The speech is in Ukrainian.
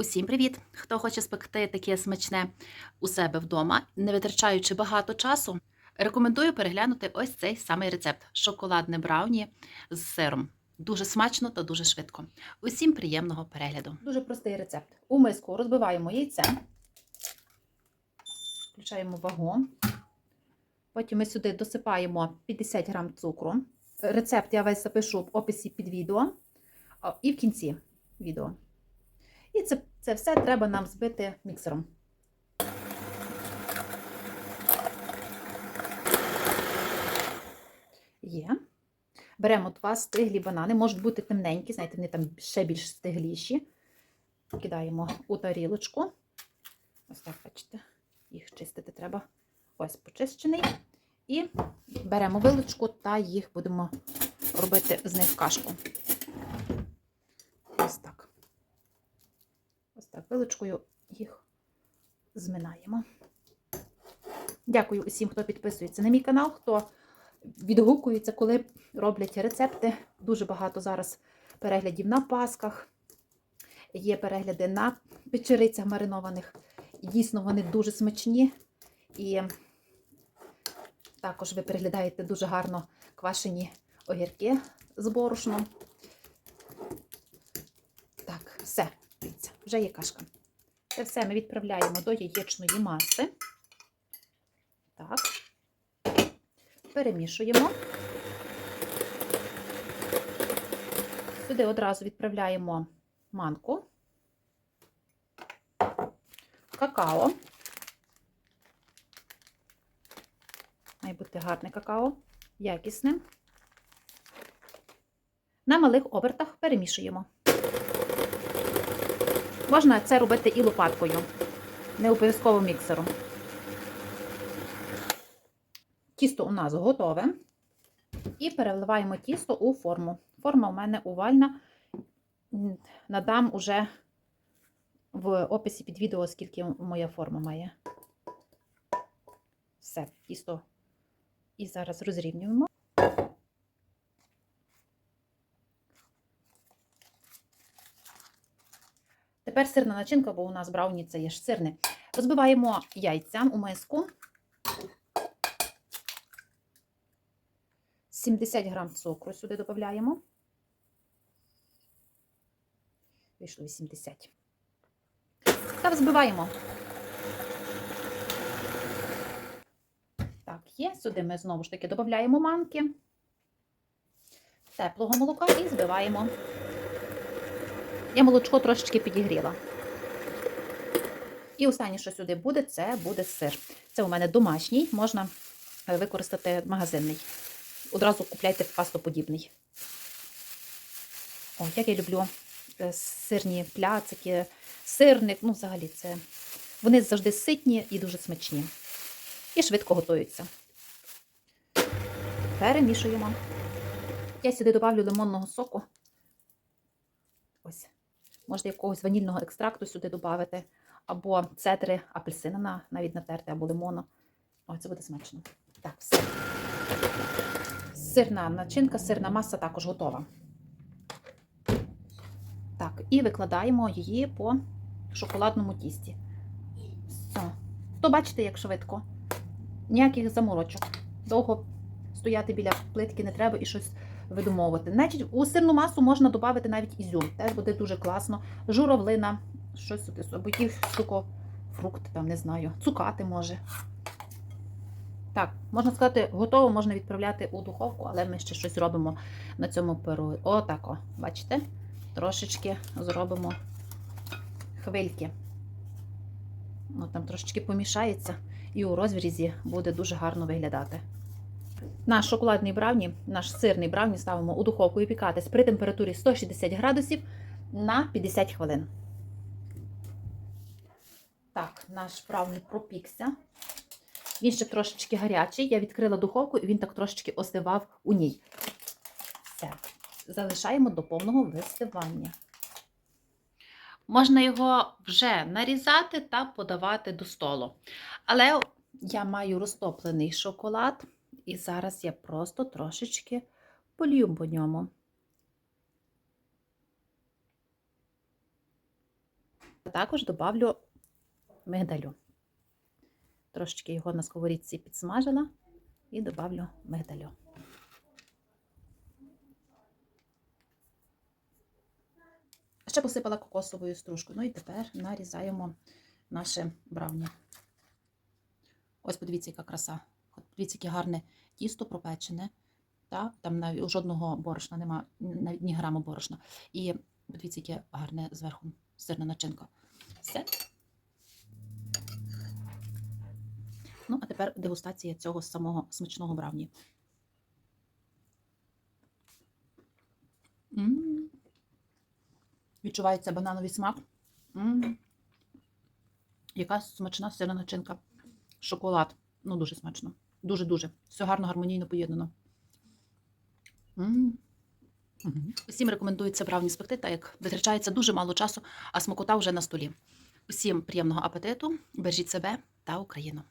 Усім привіт! Хто хоче спекти таке смачне у себе вдома, не витрачаючи багато часу, рекомендую переглянути ось цей самий рецепт шоколадне брауні з сиром. Дуже смачно та дуже швидко. Усім приємного перегляду. Дуже простий рецепт. У миску розбиваємо яйце, включаємо вагу. Потім ми сюди досипаємо 50 грам цукру. Рецепт я весь запишу в описі під відео і в кінці відео. І це, це все треба нам збити міксером. Є. Беремо два стиглі банани, можуть бути темненькі, знаєте, вони там ще більш стигліші. Кидаємо у тарілочку. Ось так, бачите, їх чистити треба. Ось почищений. І беремо вилочку та їх будемо робити з них кашку. Ось так. Так, вилочкою їх зминаємо. Дякую усім, хто підписується на мій канал, хто відгукується, коли роблять рецепти. Дуже багато зараз переглядів на пасках. Є перегляди на печерицях маринованих. Дійсно вони дуже смачні. І також ви переглядаєте дуже гарно квашені огірки з борошном. Так, все, дивіться, вже є кашка. Це все ми відправляємо до яєчної маси. Так, перемішуємо. Сюди одразу відправляємо манку, какао. Має бути гарне какао, якісне. На малих обертах перемішуємо. Можна це робити і лопаткою, не обов'язково міксером. Тісто у нас готове. І переливаємо тісто у форму. Форма у мене овальна. Надам уже в описі під відео, скільки моя форма має. Все, тісто. І зараз розрівнюємо. Тепер сирна начинка, бо у нас брауні це є ж сирне. Розбиваємо яйця у миску. 70 грам цукру сюди додаємо. Вийшло 80. Та взбиваємо. Так, є. Сюди ми знову ж таки додаємо манки, теплого молока і збиваємо. Я молочко трошечки підігріла. І останнє, що сюди буде, це буде сир. Це у мене домашній, можна використати магазинний. Одразу купляйте пастоподібний. О, як я люблю сирні пляцики, сирник, ну, взагалі, це. Вони завжди ситні і дуже смачні. І швидко готуються. Перемішуємо. Я сюди добавлю лимонного соку. Можна якогось ванільного екстракту сюди додати, або цедри апельсина навіть натерти, або лимону. Ой, це буде смачно. Так, все. Сирна начинка, сирна маса також готова. Так, і викладаємо її по шоколадному тісті. Все. То бачите, як швидко. Ніяких заморочок. Довго стояти біля плитки не треба і щось видумовувати. Значить, у сирну масу можна додати навіть ізюм. Теж буде дуже класно. Журавлина, щось сюди, або якісь фрукти, там, не знаю, цукати може. Так, можна сказати, готово можна відправляти у духовку, але ми ще щось робимо на цьому перу. Отако, бачите? Трошечки зробимо хвильки. О, там трошечки помішається, і у розрізі буде дуже гарно виглядати. Наш шоколадний брауні, наш сирний брауні ставимо у духовку і пікатись при температурі 160 градусів на 50 хвилин. Так, наш брауні пропікся. Він ще трошечки гарячий. Я відкрила духовку і він так трошечки остивав у ній. Все. Залишаємо до повного вистивання. Можна його вже нарізати та подавати до столу. Але я маю розтоплений шоколад. І зараз я просто трошечки полью по ньому. Також добавлю мигдалю. Трошечки його на сковорідці підсмажила і добавлю мигдалю. Ще посипала кокосовою стружкою. Ну і тепер нарізаємо наше бравні. Ось подивіться, яка краса. От Подивіться, яке гарне тісто пропечене. Та? Там навіть жодного борошна нема, навіть ні граму борошна. І подивіться, яке гарне зверху сирна начинка. Все. Ну, а тепер дегустація цього самого смачного бравні. М. Відчувається банановий смак. М. Яка смачна сирна начинка. Шоколад. Ну, дуже смачно. Дуже-дуже. Все гарно, гармонійно поєднано. Усім рекомендують це бравні спекти, так як витрачається дуже мало часу, а смакота вже на столі. Усім приємного апетиту, бережіть себе та Україну.